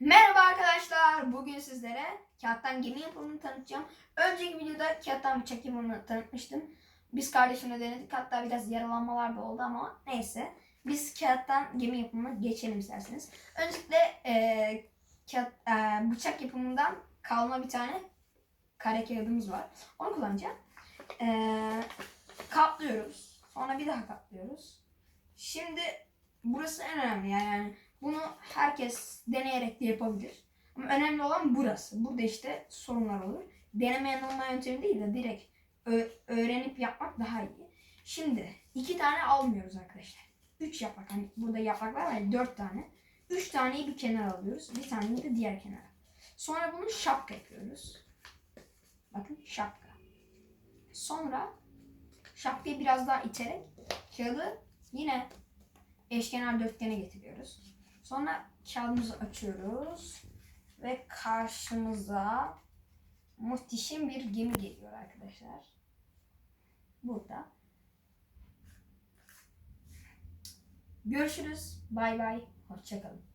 Merhaba arkadaşlar. Bugün sizlere kağıttan gemi yapımını tanıtacağım. Önceki videoda kağıttan bıçak yapımını tanıtmıştım. Biz kardeşimle denedik. Hatta biraz yaralanmalar da oldu ama neyse. Biz kağıttan gemi yapımına geçelim isterseniz. Öncelikle eee, kağıt, eee, bıçak yapımından kalma bir tane kare kağıdımız var. Onu kullanacağım. Eee, katlıyoruz. Sonra bir daha katlıyoruz. Şimdi burası en önemli yani. Herkes deneyerek de yapabilir. Ama önemli olan burası. Burada işte sorunlar olur. Deneme yanılma yöntemi değil de direkt öğrenip yapmak daha iyi. Şimdi iki tane almıyoruz arkadaşlar. Üç yaprak. Hani burada yapraklar var ya dört tane. Üç taneyi bir kenara alıyoruz. Bir taneyi de diğer kenara. Sonra bunu şapka yapıyoruz. Bakın şapka. Sonra şapkayı biraz daha iterek kağıdı yine eşkenar dörtgene getiriyoruz. Sonra kağıdımızı açıyoruz ve karşımıza muhteşem bir gemi geliyor arkadaşlar. Burada. Görüşürüz. Bay bay. Hoşçakalın.